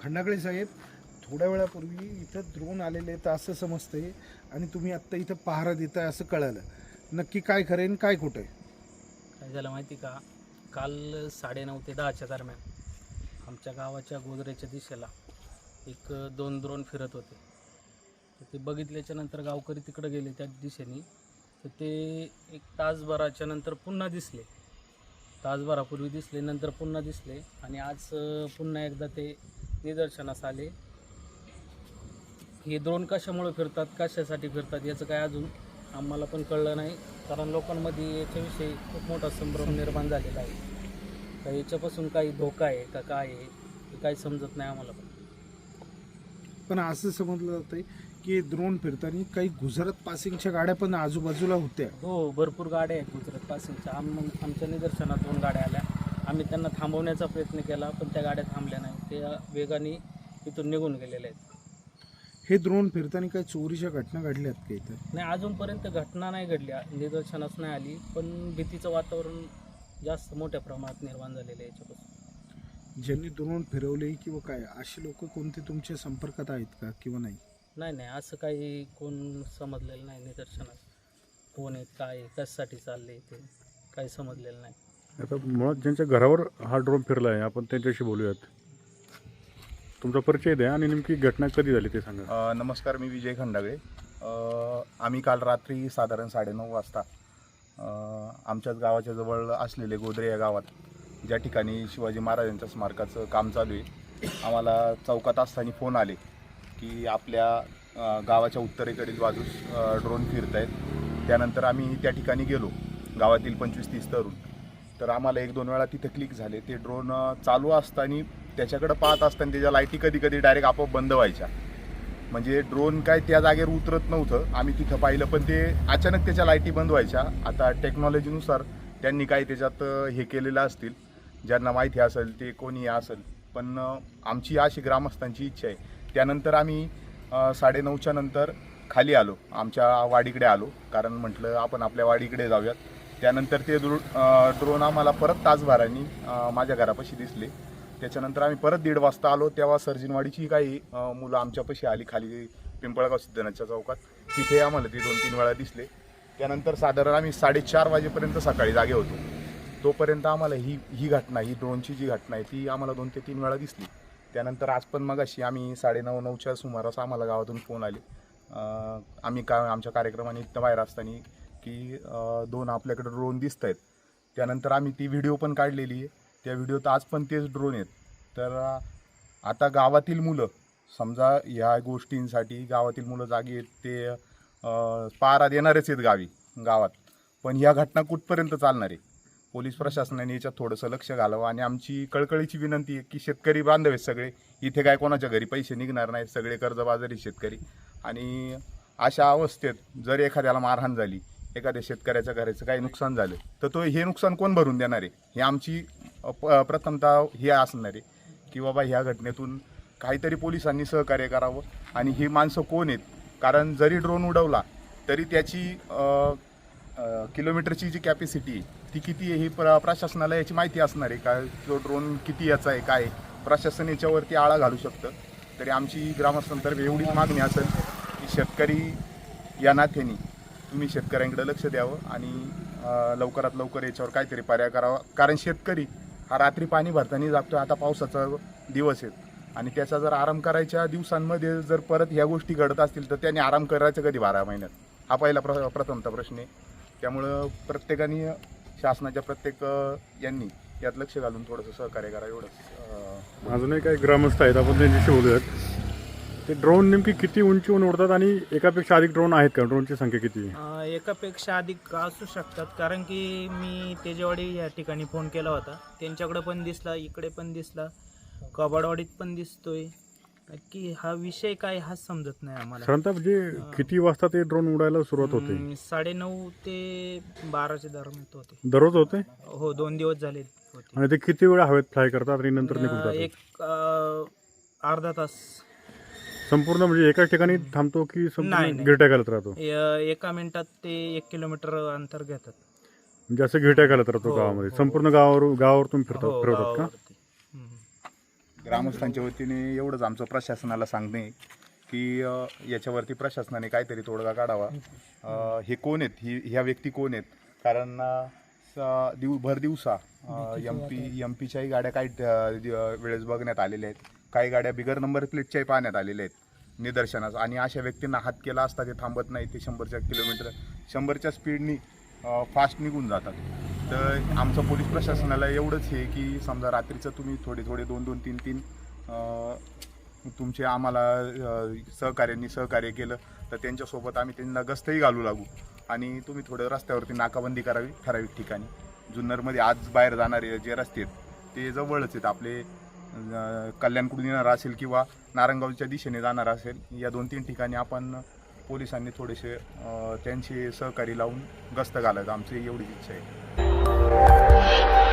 खंडागळे साहेब थोड्या वेळापूर्वी इथं द्रोण आलेले आहेत असं समजतंय आणि तुम्ही आत्ता इथं पहारा देताय असं कळालं. नक्की काय खरं आहे आणि काय खोटं आहे? काय झालं माहिती का? काल साडेनऊ ते दहाच्या दरम्यान आमच्या गावाच्या गोदरेच्या दिशेला एक दोन द्रोण फिरत होते. तर ते बघितल्याच्या नंतर गावकरी तिकडे गेले त्या दिशेने. तर ते एक तासभराच्या नंतर पुन्हा दिसले. तासभरापूर्वी दिसले नंतर पुन्हा दिसले आणि आज पुन्हा एकदा ते निदर्शनास आले. हे द्रोण कशामुळे फिरतात कशासाठी फिरतात याचं काय अजून आम्हाला पण कळलं नाही. कारण लोकांमध्ये याच्याविषयी खूप मोठा संभ्रम निर्माण झालेला आहे. तर याच्यापासून काही धोका आहे का काय आहे हे काही समजत नाही आम्हाला पण. पण असं समजलं जातं की द्रोण फिरताना काही गुजरात पासिंगच्या गाड्या पण आजूबाजूला होत्या. हो भरपूर गाड्या आहेत गुजरात पासिंगच्या आम आमच्या निदर्शनात दोन गाड्या आल्या. आम्ही त्यांना थांबवण्याचा प्रयत्न केला पण त्या गाड्या थांबल्या नाही त्या वेगाने इथून निघून गेलेल्या आहेत. हे द्रोण फिरताना काही चोरीच्या घटना घडल्यात का इथं? नाही अजूनपर्यंत घटना नाही घडल्या निदर्शनास नाही आली पण भीतीचं वातावरण जास्त मोठ्या प्रमाणात निर्माण झालेलं आहे याच्यापासून. ज्यांनी द्रोण फिरवले किंवा काय असे लोक कोणते तुमच्या संपर्कात आहेत का किंवा नाही? नाही नाही असं काही कोण समजलेलं नाही निदर्शनास कोण आहेत काय आहे, कशासाठी चालले ते काही समजलेलं नाही. आता मुळात ज्यांच्या घरावर हा ड्रोन फिरला आहे आपण त्यांच्याशी बोलूयात. तुमचा परिचय द्या आणि नेमकी घटना कधी झाली ते सांगा. अ, नमस्कार मी विजय खंडागळे. अ, आम्ही काल रात्री साधारण साडेनऊ वाजता अ, आमच्याच गावाच्या जवळ असलेले गोदरे या गावात ज्या ठिकाणी शिवाजी महाराजांच्या स्मारकाचं काम चालू आहे आम्हाला चौकात असताना फोन आले. की आपल्या गावाच्या उत्तरेकडील बाजूस ड्रोन फिरत आहेत त्यानंतर आम्ही त्या ठिकाणी गेलो. गावातील पंचवीस तीस तरुण. तर आम्हाला एक दोन वेळा तिथे क्लिक झाले. ते ड्रोन चालू असताना त्याच्याकडं पाहत असताना त्याच्या लाईटी कधी कधी डायरेक्ट आपोआप बंद व्हायच्या. म्हणजे ड्रोन काय त्या जागेवर उतरत नव्हतं. आम्ही तिथं पाहिलं पण ते अचानक त्याच्या लाईटी बंद व्हायच्या. आता टेक्नॉलॉजीनुसार त्यांनी काही त्याच्यात हे केलेलं असतील. ज्यांना माहिती असेल ते कोणी असेल. पण आमची अशी ग्रामस्थांची इच्छा आहे त्यानंतर आम्ही साडे साडेनऊच्या नंतर खाली आलो. आमच्या वाडीकडे आलो. कारण म्हटलं आपण आपल्या वाडीकडे जाऊयात. त्यानंतर ते द्रो ड्रोन आम्हाला परत तासभराने माझ्या घरापाशी दिसले. त्याच्यानंतर आम्ही परत दीड वाजता आलो. तेव्हा सर्जनवाडीची काही मुलं आमच्यापाशी आली खाली पिंपळगाव सिद्धनाथच्या चौकात. तिथे आम्हाला ते दोन तीन वेळा दिसले. त्यानंतर साधारण आम्ही साडेचार वाजेपर्यंत सकाळी जागे होतो. तोपर्यंत आम्हाला ही ही घटना ही ड्रोनची जी घटना आहे ती आम्हाला दोन ते तीन वेळा दिसली. त्यानंतर आज पण मग अशी आम्ही साडेनऊ नऊच्या सुमारास आम्हाला गावातून फोन आले. आम्ही का आमच्या कार्यक्रमाने इथं बाहेर असताना की दोन आपल्याकडे ड्रोन दिसत आहेत. त्यानंतर आम्ही ती व्हिडिओ पण काढलेली आहे. त्या व्हिडिओत आज पण तेच ड्रोन आहेत. तर आता गावातील मुलं समजा ह्या गोष्टींसाठी गावातील मुलं जागी आहेत ते पारा देणारेच आहेत गावी गावात. पण ह्या घटना कुठपर्यंत चालणार आहे? पोलीस प्रशासनाने याच्यात थोडंसं लक्ष घालावं आणि आमची कळकळीची विनंती आहे की शेतकरी बांधव आहेत सगळे. इथे काय कोणाच्या घरी पैसे निघणार नाहीत सगळे कर्जबाजारी शेतकरी. आणि अशा अवस्थेत जर एखाद्याला मारहाण झाली एखाद्या शेतकऱ्याच्या घराचं काही नुकसान झालं तर तो हे नुकसान कोण भरून देणार आहे? हे आमची प- प्रथमतः हे असणार आहे की बाबा ह्या घटनेतून काहीतरी पोलिसांनी सहकार्य करावं आणि ही माणसं कोण आहेत? कारण जरी ड्रोन उडवला तरी त्याची किलोमीटरची जी कॅपॅसिटी आहे ती किती आहे ही प्र प्रशासनाला याची माहिती असणार आहे का? तो ड्रोन किती याचा आहे काय प्रशासन याच्यावरती आळा घालू शकतं. तरी आमची ग्रामस्थांतर्फे एवढीच मागणी असेल की शेतकरी या नात्याने तुम्ही शेतकऱ्यांकडे लक्ष द्यावं आणि लवकरात लवकर याच्यावर काहीतरी पर्याय करावा. कारण शेतकरी हा रात्री पाणी भरताना जागतो आता पावसाचा दिवस आहे. आणि त्याचा जर आराम करायच्या दिवसांमध्ये जर परत ह्या गोष्टी घडत असतील तर त्याने आराम करायचं कधी बारा महिन्यात? हा पहिला प्र प्रथमता प्रश्न आहे. त्यामुळं प्रत्येकाने शासनाच्या प्रत्येक यांनी यात लक्ष घालून थोडंसं सहकार्य करा एवढंच. अजूनही काही ग्रामस्थ आहेत आपण त्यांच्याशी बोलूयात. ते ड्रोन नेमकी किती उंचीहून उडतात आणि एकापेक्षा अधिक ड्रोन आहेत का? ड्रोनची संख्या किती आहे? एकापेक्षा अधिक असू शकतात कारण की मी तेजवाडी या ठिकाणी फोन केला होता. त्यांच्याकडे पण दिसला इकडे पण दिसला. कबाडवाडीत पण दिसतोय. नक्की हा विषय काय हा समजत नाही आम्हाला. साधारणतः म्हणजे किती वाजता ते ड्रोन उडायला सुरुवात होते? हम्म, साडेनऊ ते बाराच्या दरम्यान होते. दररोज होते? हो दोन दिवस झाले होते. आणि ते किती वेळा हवेत फ्लाय करतात आणि नंतर निघून अ, जातात एक अ, अर्धा तास. संपूर्ण म्हणजे एकाच ठिकाणी थांबतो की नाही, संपूर्ण नाही. गिरट्या घालत राहतो? एका मिनिटात ते एक किलोमीटर अंतर घेतात. म्हणजे असं घेट्या घालत राहतो हो, गावामध्ये? हो. संपूर्ण गावावर गावावरतून फिरतात हो, फिरवतात का? गावावरती. ग्रामस्थांच्या वतीने एवढंच आमचं प्रशासनाला सांगणे की अ, याच्यावरती प्रशासनाने काहीतरी तोडगा काढावा. अ, हे कोण आहेत? ही ह्या व्यक्ती कोण आहेत? कारण अ, स- दिव भर दिवसा एम पी एम पीच्याही गाड्या काही अ, दि- अ, वेळेस बघण्यात आलेल्या आहेत. काही गाड्या बिगर नंबर प्लेटच्याही पाहण्यात आलेल्या आहेत. निदर्शनास. आणि अशा व्यक्तींना हात केला असता ते थांबत नाही ते शंभरच्या किलोमीटर शंभरच्या स्पीडनी फास्ट निघून जातात. तर आमचं पोलीस प्रशासनाला एवढंच आहे की समजा रात्रीचं तुम्ही थोडे थोडे दोन दोन तीन तीन तुमचे आम्हाला सहकार्यांनी सहकार्य केलं तर त्यांच्यासोबत आम्ही त्यांना गस्तही घालू लागू. आणि तुम्ही थोडं रस्त्यावरती नाकाबंदी करावी ठराविक ठिकाणी. जुन्नरमध्ये आज बाहेर जाणारे जे रस्ते आहेत ते जवळच आहेत. आपले कल्याणकडून येणार असेल किंवा नारंगावच्या दिशेने जाणार असेल या दोन तीन ठिकाणी आपण पोलिसांनी थोडेसे त्यांचे सहकारी लावून गस्त घालायचं आमची एवढीच इच्छा आहे. Yeah.